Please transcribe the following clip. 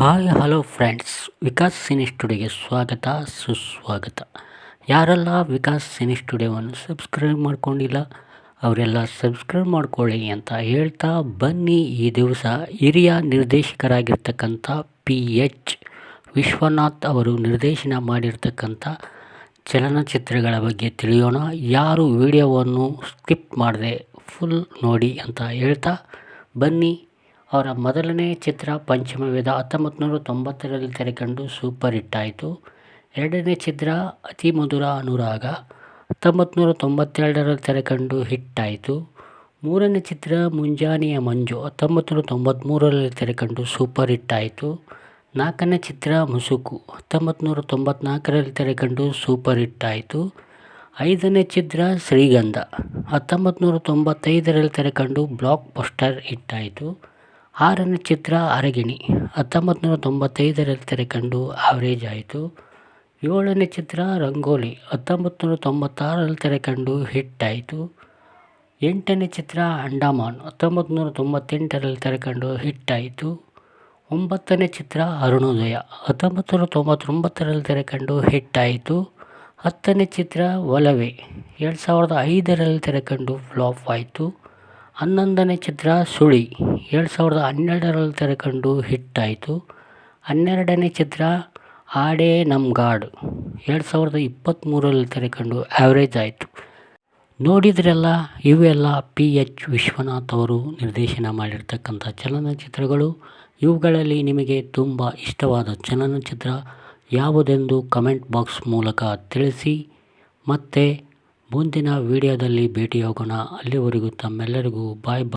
Hi, hello friends. Vikas cine ಸ್ಟುಡಿಯೋಗೆ ಸ್ವಾಗತ, ಸುಸ್ವಾಗತ. ಯಾರೆಲ್ಲ ವಿಕಾಸ್ ಸಿನಿ ಸ್ಟುಡಿಯೋವನ್ನು ಸಬ್ಸ್ಕ್ರೈಬ್ ಮಾಡ್ಕೊಂಡಿಲ್ಲ, ಅವರೆಲ್ಲ ಸಬ್ಸ್ಕ್ರೈಬ್ ಮಾಡ್ಕೊಳ್ಳಿ ಅಂತ ಹೇಳ್ತಾ ಬನ್ನಿ. ಈ ದಿವಸ ಹಿರಿಯ ನಿರ್ದೇಶಕರಾಗಿರ್ತಕ್ಕಂಥ ಪಿ ಎಚ್ ವಿಶ್ವನಾಥ್ ಅವರು ನಿರ್ದೇಶನ ಮಾಡಿರ್ತಕ್ಕಂಥ ಚಲನಚಿತ್ರಗಳ ಬಗ್ಗೆ ತಿಳಿಯೋಣ. ಯಾರು ವಿಡಿಯೋವನ್ನು ಸ್ಕಿಪ್ ಮಾಡದೆ ಫುಲ್ ನೋಡಿ ಅಂತ ಹೇಳ್ತಾ ಬನ್ನಿ. ಅವರ ಮೊದಲನೇ ಚಿತ್ರ ಪಂಚಮವೇದ ಹತ್ತೊಂಬತ್ತು ನೂರ ತೊಂಬತ್ತರಲ್ಲಿ ತೆರೆಕಂಡು ಸೂಪರ್ ಹಿಟ್ ಆಯಿತು. ಎರಡನೇ ಚಿತ್ರ ಅತಿ ಮಧುರ ಅನುರಾಗ ಹತ್ತೊಂಬತ್ತು ನೂರ ತೊಂಬತ್ತೆರಡರಲ್ಲಿ ತೆರೆಕಂಡು ಹಿಟ್ ಆಯಿತು. ಮೂರನೇ ಚಿತ್ರ ಮುಂಜಾನೆಯ ಮಂಜು ಹತ್ತೊಂಬತ್ತು ನೂರ ತೊಂಬತ್ತ್ಮೂರರಲ್ಲಿ ತೆರೆಕಂಡು ಸೂಪರ್ ಹಿಟ್ ಆಯಿತು. ನಾಲ್ಕನೇ ಚಿತ್ರ ಮುಸುಕು ಹತ್ತೊಂಬತ್ತು ನೂರ ತೊಂಬತ್ನಾಲ್ಕರಲ್ಲಿ ತೆರೆಕಂಡು ಸೂಪರ್ ಹಿಟ್ ಆಯಿತು. ಐದನೇ ಚಿತ್ರ ಶ್ರೀಗಂಧ ಹತ್ತೊಂಬತ್ತು ನೂರ ತೊಂಬತ್ತೈದರಲ್ಲಿ ತೆರೆಕಂಡು ಬ್ಲಾಕ್ ಪೋಸ್ಟರ್ ಹಿಟ್ ಆಯಿತು. ಆರನೇ ಚಿತ್ರ ಅರಗಿಣಿ. ಹತ್ತೊಂಬತ್ತು ನೂರ ತೊಂಬತ್ತೈದರಲ್ಲಿ ತೆರೆಕಂಡು ಆವರೇಜ್ ಆಯಿತು. ಏಳನೇ ಚಿತ್ರ ರಂಗೋಲಿ. ಹತ್ತೊಂಬತ್ತು ನೂರ ತೊಂಬತ್ತಾರರಲ್ಲಿ ತೆರೆಕಂಡು ಹಿಟ್ ಆಯಿತು. ಎಂಟನೇ ಚಿತ್ರ ಅಂಡಮಾನ್. ಹತ್ತೊಂಬತ್ತು ನೂರ ತೊಂಬತ್ತೆಂಟರಲ್ಲಿ ತೆರೆಕಂಡು ಹಿಟ್ ಆಯಿತು. ಒಂಬತ್ತನೇ ಚಿತ್ರ ಅರುಣೋದಯ. ಹತ್ತೊಂಬತ್ತು ನೂರ ತೊಂಬತ್ತೊಂಬತ್ತರಲ್ಲಿ ತೆರೆಕಂಡು ಹಿಟ್ ಆಯಿತು. ಹತ್ತನೇ ಚಿತ್ರ ಒಲವೆ. ಎರಡು ಸಾವಿರದ ಐದರಲ್ಲಿ ತೆರೆಕಂಡು ಫ್ಲಾಪ್ ಆಯಿತು. ಹನ್ನೊಂದನೇ ಚಿತ್ರ ಸುಳಿ. ಎರಡು ಸಾವಿರದ ಹನ್ನೆರಡರಲ್ಲಿ ತೆರೆಕಂಡು ಹಿಟ್ ಆಯಿತು ಹನ್ನೆರಡನೇ ಚಿತ್ರ ಆಡೇ ನಮ್ಮ ಗಾಡ್. ಎರಡು ಸಾವಿರದ ಇಪ್ಪತ್ತ್ಮೂರರಲ್ಲಿ ತೆರೆಕಂಡು ಆ್ಯಾವ್ರೇಜ್ ಆಯಿತು. ನೋಡಿದ್ರೆಲ್ಲ ಇವೆಲ್ಲ ಪಿ ಎಚ್ ವಿಶ್ವನಾಥ್ ಅವರು ನಿರ್ದೇಶನ ಮಾಡಿರ್ತಕ್ಕಂಥ ಚಲನಚಿತ್ರಗಳು. ಇವುಗಳಲ್ಲಿ ನಿಮಗೆ ತುಂಬ ಇಷ್ಟವಾದ ಚಲನಚಿತ್ರ ಯಾವುದೆಂದು ಕಮೆಂಟ್ ಬಾಕ್ಸ್ ಮೂಲಕ ತಿಳಿಸಿ. ಮತ್ತು ಮುಂದಿನ ವಿಡಿಯೋದಲ್ಲಿ ಭೇಟಿಯಾಗೋಣ. ಅಲ್ಲಿವರೆಗೂ ತಮ್ಮೆಲ್ಲರಿಗೂ ಬಾಯ್ ಬಾಯ್.